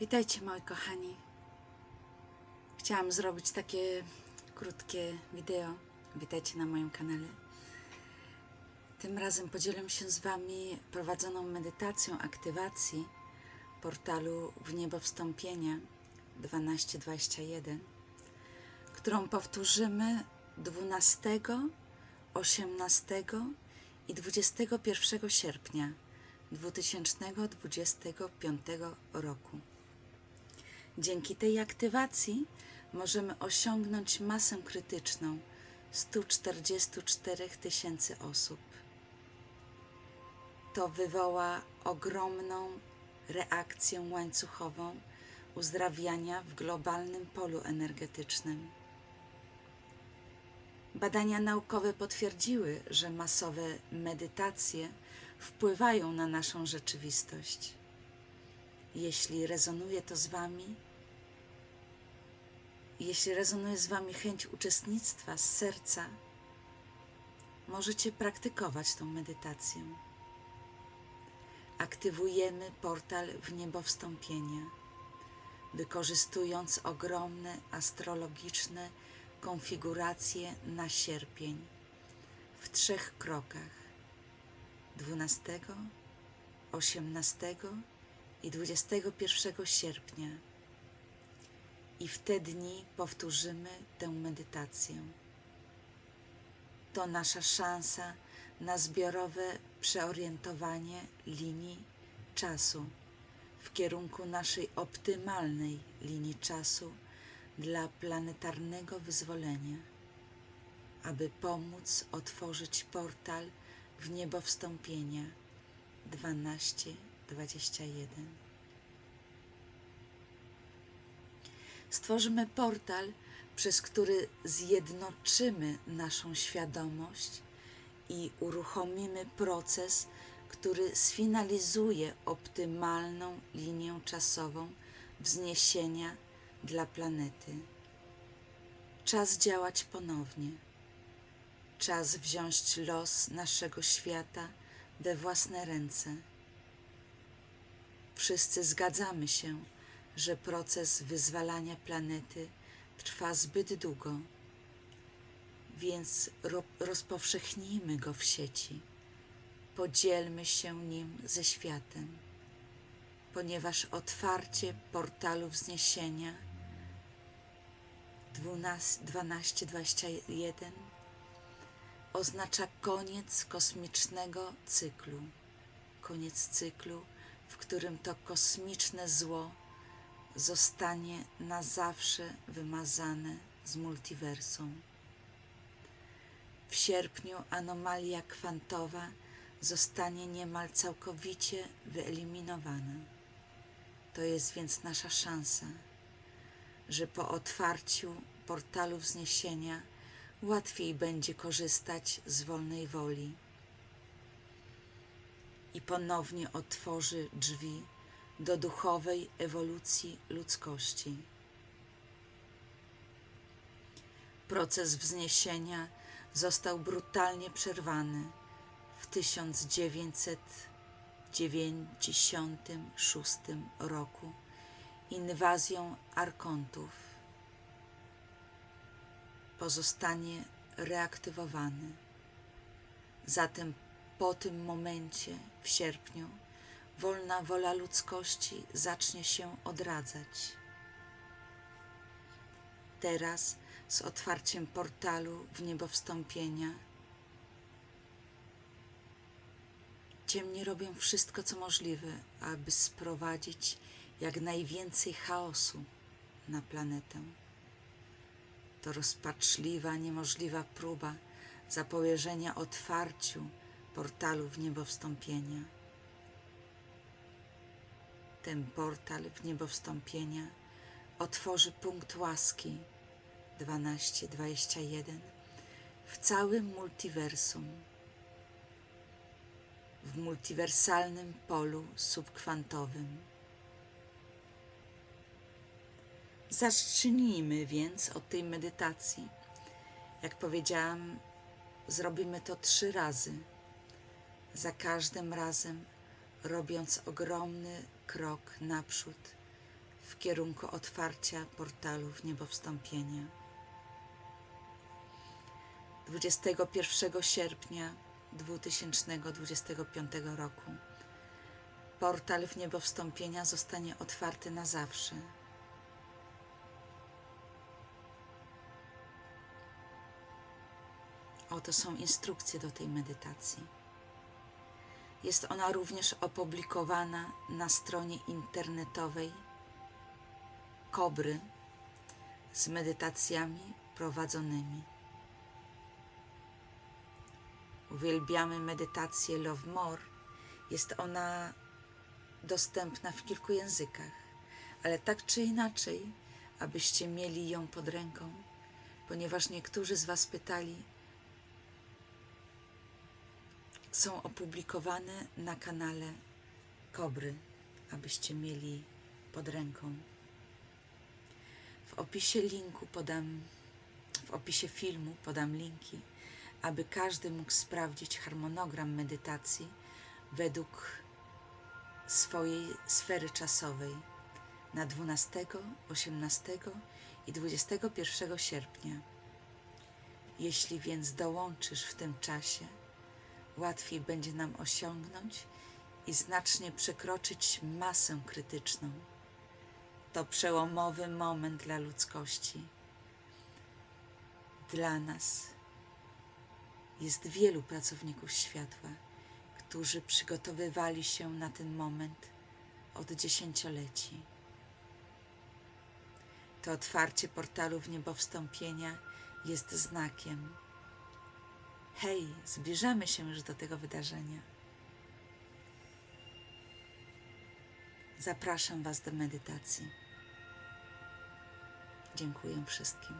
Witajcie moi kochani. Chciałam zrobić takie krótkie wideo. Witajcie na moim kanale. Tym razem podzielę się z Wami prowadzoną medytacją aktywacji portalu w niebo wstąpienia 1221, którą powtórzymy 12, 18 i 21 sierpnia 2025 roku. Dzięki tej aktywacji możemy osiągnąć masę krytyczną 144 tysięcy osób. To wywoła ogromną reakcję łańcuchową uzdrawiania w globalnym polu energetycznym. Badania naukowe potwierdziły, że masowe medytacje wpływają na naszą rzeczywistość. Jeśli rezonuje to z Wami, jeśli rezonuje z Wami chęć uczestnictwa z serca, możecie praktykować tą medytację. Aktywujemy portal w niebo wstąpienia, wykorzystując ogromne astrologiczne konfiguracje na sierpień w trzech krokach 12, 18 i 21 sierpnia. I w te dni powtórzymy tę medytację. To nasza szansa na zbiorowe przeorientowanie linii czasu w kierunku naszej optymalnej linii czasu dla planetarnego wyzwolenia, aby pomóc otworzyć portal w niebo wstąpienia 1221. Stworzymy portal, przez który zjednoczymy naszą świadomość i uruchomimy proces, który sfinalizuje optymalną linię czasową wzniesienia dla planety. Czas działać ponownie. Czas wziąć los naszego świata we własne ręce. Wszyscy zgadzamy się, że proces wyzwalania planety trwa zbyt długo, więc ro rozpowszechnijmy go w sieci. Podzielmy się nim ze światem, ponieważ otwarcie portalu wzniesienia 1221 oznacza koniec kosmicznego cyklu. Koniec cyklu, w którym to kosmiczne zło zostanie na zawsze wymazane z multiversum. W sierpniu anomalia kwantowa zostanie niemal całkowicie wyeliminowana. To jest więc nasza szansa, że po otwarciu portalu wzniesienia łatwiej będzie korzystać z wolnej woli i ponownie otworzy drzwi do duchowej ewolucji ludzkości. Proces wzniesienia został brutalnie przerwany w 1996 roku inwazją Arkontów. Pozostanie reaktywowany. Zatem po tym momencie, w sierpniu, wolna wola ludzkości zacznie się odradzać. Teraz, z otwarciem portalu w niebo wstąpienia, ciemni robią wszystko, co możliwe, aby sprowadzić jak najwięcej chaosu na planetę. To rozpaczliwa, niemożliwa próba zapowierzenia otwarciu portalu w niebo wstąpienia. Ten portal w niebo wstąpienia otworzy punkt łaski 1221 w całym multiversum, w multiwersalnym polu subkwantowym. Zacznijmy więc od tej medytacji. Jak powiedziałam, zrobimy to trzy razy. Za każdym razem robiąc ogromny krok naprzód w kierunku otwarcia portalu w niebo wstąpienia. 21 sierpnia 2025 roku portal w niebo wstąpienia zostanie otwarty na zawsze. Oto są instrukcje do tej medytacji. Jest ona również opublikowana na stronie internetowej Kobry z medytacjami prowadzonymi. Uwielbiamy medytację Love More. Jest ona dostępna w kilku językach, ale tak czy inaczej, abyście mieli ją pod ręką, ponieważ niektórzy z Was pytali, są opublikowane na kanale Kobry, abyście mieli pod ręką. W opisie linku podam, w opisie filmu podam linki, aby każdy mógł sprawdzić harmonogram medytacji według swojej sfery czasowej na 12, 18 i 21 sierpnia. Jeśli więc dołączysz w tym czasie, łatwiej będzie nam osiągnąć i znacznie przekroczyć masę krytyczną. To przełomowy moment dla ludzkości. Dla nas jest wielu pracowników światła, którzy przygotowywali się na ten moment od dziesięcioleci. To otwarcie portalu w niebo wstąpienia jest znakiem. Hej, zbliżamy się już do tego wydarzenia. Zapraszam Was do medytacji. Dziękuję wszystkim.